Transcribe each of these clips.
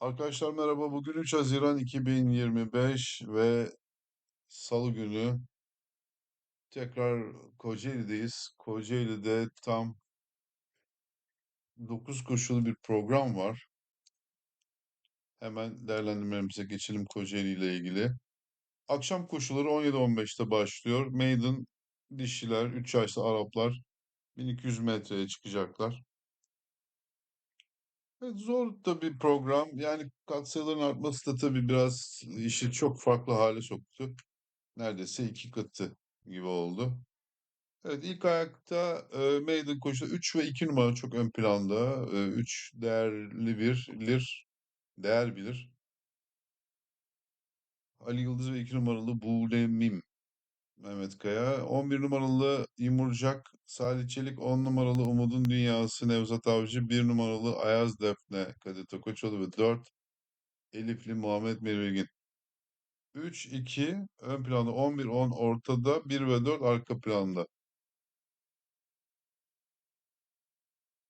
Arkadaşlar merhaba. Bugün 3 Haziran 2025 ve Salı günü tekrar Kocaeli'deyiz. Kocaeli'de tam 9 koşulu bir program var. Hemen değerlendirmelerimize geçelim Kocaeli ile ilgili. Akşam koşuları 17-15'te başlıyor. Maiden dişiler, 3 yaşlı Araplar 1200 metreye çıkacaklar. Evet, zor da bir program. Yani katsayıların artması da tabii biraz işi çok farklı hale soktu. Neredeyse iki katı gibi oldu. Evet ilk ayakta e, Maiden koşuda 3 ve 2 numara çok ön planda. E, 3 değerli bir lir, değer bilir. Ali Yıldız ve 2 numaralı Bulemim Mehmet Kaya. 11 numaralı Yumurcak Salih Çelik. 10 numaralı Umudun Dünyası Nevzat Avcı. 1 numaralı Ayaz Defne Kadir Tokoçoğlu ve 4 Elifli Muhammed Mervegin. 3-2 ön planda 11-10 ortada 1 ve 4 arka planda.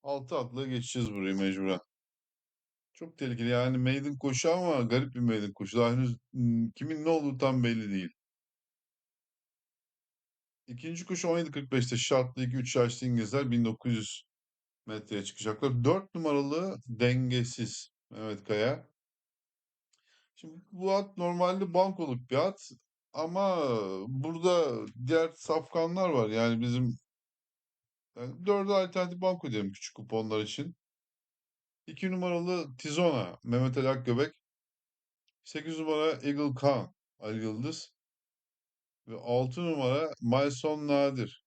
6 atla geçeceğiz burayı mecburen. Çok tehlikeli yani maiden koşu ama garip bir maiden koşu. Daha henüz kimin ne olduğu tam belli değil. İkinci koşu 17.45'te şartlı 2-3 yaşlı İngilizler 1900 metreye çıkacaklar. 4 numaralı dengesiz Mehmet Kaya. Şimdi bu at normalde bankoluk bir at ama burada diğer safkanlar var. Yani bizim yani 4'e alternatif banko diyelim küçük kuponlar için. 2 numaralı Tizona Mehmet Ali Akgöbek. 8 numara Eagle Khan Ali Yıldız. Ve 6 numara Mayson Nadir.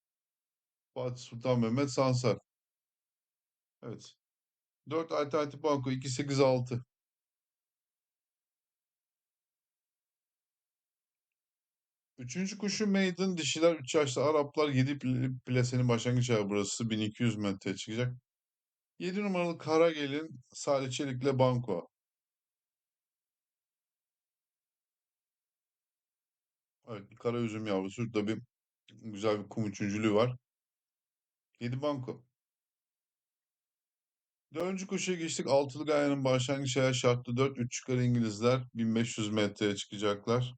Fatih Sultan Mehmet Sansar. Evet. 4 alternatif banko 2 8 6. Üçüncü kuşu Maiden dişiler 3 yaşlı Araplar 7 plasenin başlangıç ayağı burası 1200 metreye çıkacak. 7 numaralı Kara Gelin Salih Çelik'le Banko. Evet kara üzüm yavrusu. Şurada bir güzel bir kum üçüncülüğü var. 7 Banko. Dördüncü koşuya geçtik. Altılı Gayan'ın başlangıç ayağı şartlı 4. 3 çıkar İngilizler 1500 metreye çıkacaklar.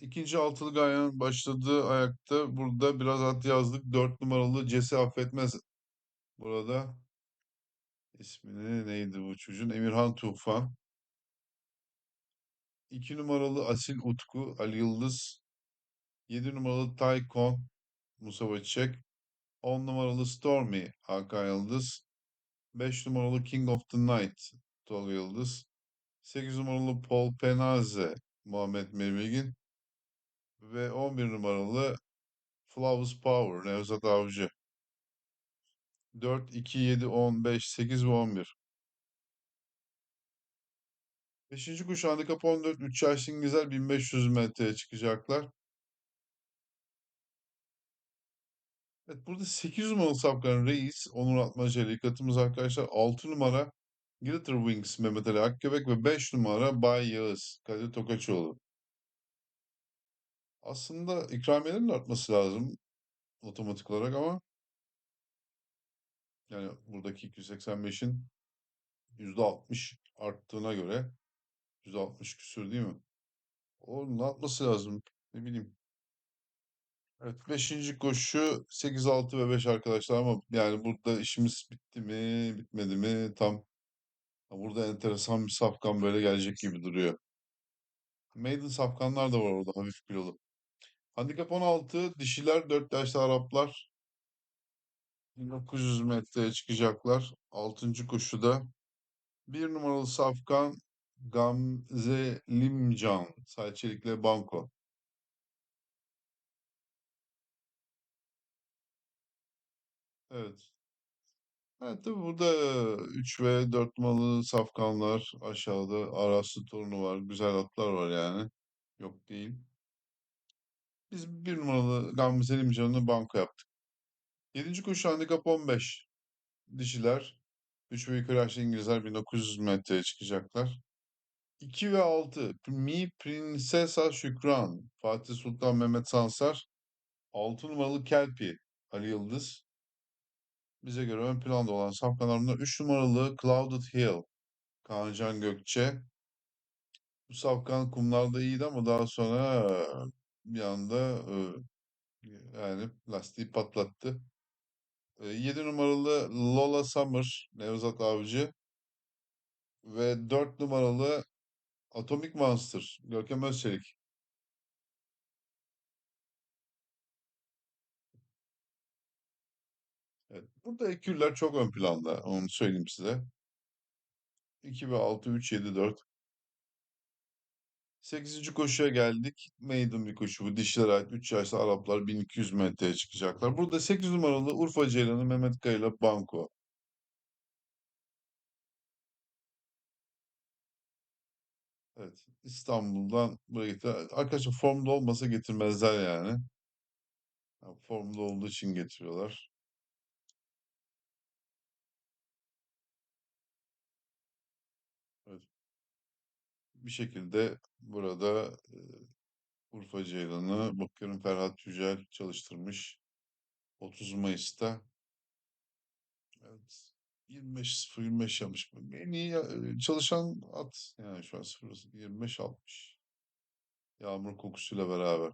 İkinci altılı Gayan'ın başladığı ayakta burada biraz at yazdık. 4 numaralı Cesi affetmez. Burada ismini neydi bu çocuğun? Emirhan Tufan. 2 numaralı Asil Utku Ali Yıldız. 7 numaralı Taykon Musa Çiçek. 10 numaralı Stormy Hakan Yıldız. 5 numaralı King of the Night Tolga Yıldız. 8 numaralı Paul Penaze Muhammed Mervegin ve 11 numaralı Flawless Power Nevzat Avcı. 4, 2, 7, 10, 5, 8 ve 11. Beşinci kuş handikap 14. 3 yaşlı İngilizler 1500 metreye çıkacaklar. Evet burada 8 numaralı Safkan Reis, Onur Atmaca katımız arkadaşlar. 6 numara Glitter Wings Mehmet Ali Akgöbek ve 5 numara Bay Yağız Kadir Tokaçoğlu. Aslında ikramiyelerin artması lazım otomatik olarak ama yani buradaki 285'in %60 arttığına göre %60 küsür değil mi? Onun artması lazım. Ne bileyim. Evet 5. koşu 8, 6 ve 5 arkadaşlar ama yani burada işimiz bitti mi bitmedi mi tam burada enteresan bir safkan böyle gelecek gibi duruyor. Maiden safkanlar da var orada hafif kilolu. Handikap 16 dişiler 4 yaşlı Araplar 1900 metreye çıkacaklar. 6. koşuda bir numaralı safkan Gamze Limcan Sayçelik'le Banko. Evet. Evet tabii burada 3 ve 4 numaralı safkanlar aşağıda Araslı torunu var. Güzel atlar var yani. Yok değil. Biz bir numaralı Gamze Limcan'ı banko yaptık. 7. koşu handikap 15. Dişiler 3 ve yukarı İngilizler 1900 metreye çıkacaklar. 2 ve 6 Mi Princesa Şükran Fatih Sultan Mehmet Sansar 6 numaralı Kelpi Ali Yıldız bize göre ön planda olan safkanlarında 3 numaralı Clouded Hill Kaancan Gökçe. Bu Safkan kumlarda iyiydi ama daha sonra bir anda e, yani lastiği patlattı. 7 numaralı Lola Summer, Nevzat Avcı ve 4 numaralı Atomic Monster, Görkem Özçelik. Evet, burada ekürler çok ön planda, onu söyleyeyim size. 2 ve 6, 3, 7, 4. 8. koşuya geldik. Maiden bir koşu bu. Dişlere ait 3 yaşlı Araplar 1200 metreye çıkacaklar. Burada 8 numaralı Urfa Ceylanı Mehmet Kaya ile Banko. Evet. İstanbul'dan buraya getir. Arkadaşlar formda olmasa getirmezler yani. yani formda olduğu için getiriyorlar. Evet. Bir şekilde burada e, Urfa Ceylanı bakıyorum Ferhat Yücel çalıştırmış. 30 Mayıs'ta evet 25-0-25 yapmış. En iyi çalışan at yani şu an 0 25-60. Yağmur kokusuyla beraber.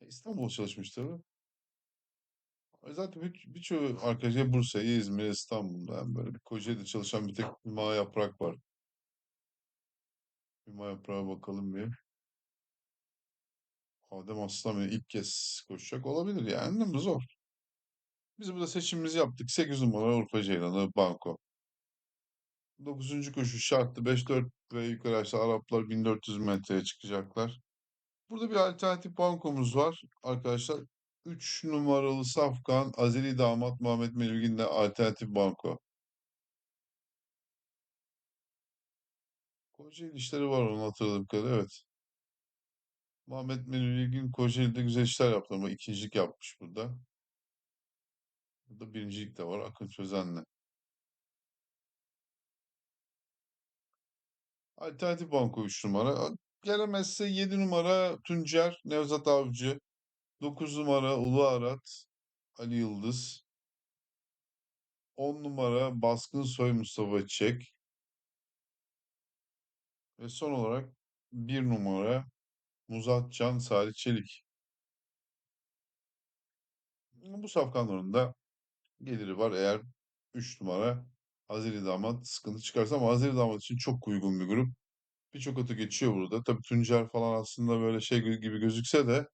E, İstanbul çalışmış tabii. E, Zaten bir, birçoğu arkadaşlar Bursa'ya, İzmir, İstanbul'da yani böyle bir Kocaeli'de çalışan bir tek Hüma Yaprak var. Hüma Yaprak'a bakalım bir. Adem Aslan ilk kez koşacak olabilir yani değil mi? Zor. Biz burada seçimimizi yaptık. 8 numara Urfa Ceylanı Banko. 9. koşu şartlı 5-4 ve yukarı aşağı Araplar 1400 metreye çıkacaklar. Burada bir alternatif bankomuz var arkadaşlar. 3 numaralı Safkan Azeri damat Muhammed Melvgin'de alternatif banko. Kocaeli işleri var onu hatırladığım kadarıyla evet. Muhammed Melvgin Kocaeli'de güzel işler yaptı ama ikincilik yapmış burada. Burada birincilik de var Akın Sözen'le. Alternatif banko 3 numara. Gelemezse 7 numara Tuncer, Nevzat Avcı. 9 numara Ulu Arat, Ali Yıldız. 10 numara Baskın Soy Mustafa Çek. Ve son olarak 1 numara Muzatcan Salih Çelik. Bu safkanların da geliri var eğer 3 numara Hazreti Damat sıkıntı çıkarsa ama Hazreti Damat için çok uygun bir grup. Birçok atı geçiyor burada. Tabii Tuncer falan aslında böyle şey gibi gözükse de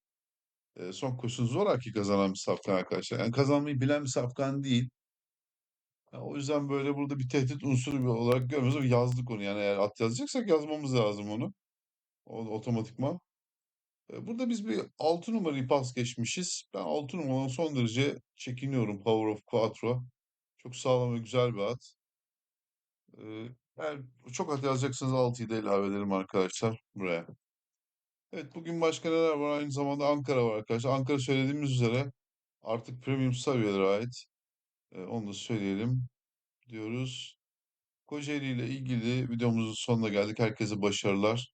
e, son koşusunu zoraki kazanan bir safkan arkadaşlar. Yani kazanmayı bilen bir safkan değil. Ya o yüzden böyle burada bir tehdit unsuru olarak görmüyoruz yazdık onu. Yani eğer at yazacaksak yazmamız lazım onu. O, otomatikman. Burada biz bir 6 numarayı pas geçmişiz. Ben 6 numaradan son derece çekiniyorum Power of Quattro. Çok sağlam ve güzel bir at. Eğer çok at yazacaksanız 6'yı da ilave edelim arkadaşlar buraya. Evet bugün başka neler var? Aynı zamanda Ankara var arkadaşlar. Ankara söylediğimiz üzere artık premium seviyelere ait. Onu da söyleyelim diyoruz. Kocaeli ile ilgili videomuzun sonuna geldik. Herkese başarılar.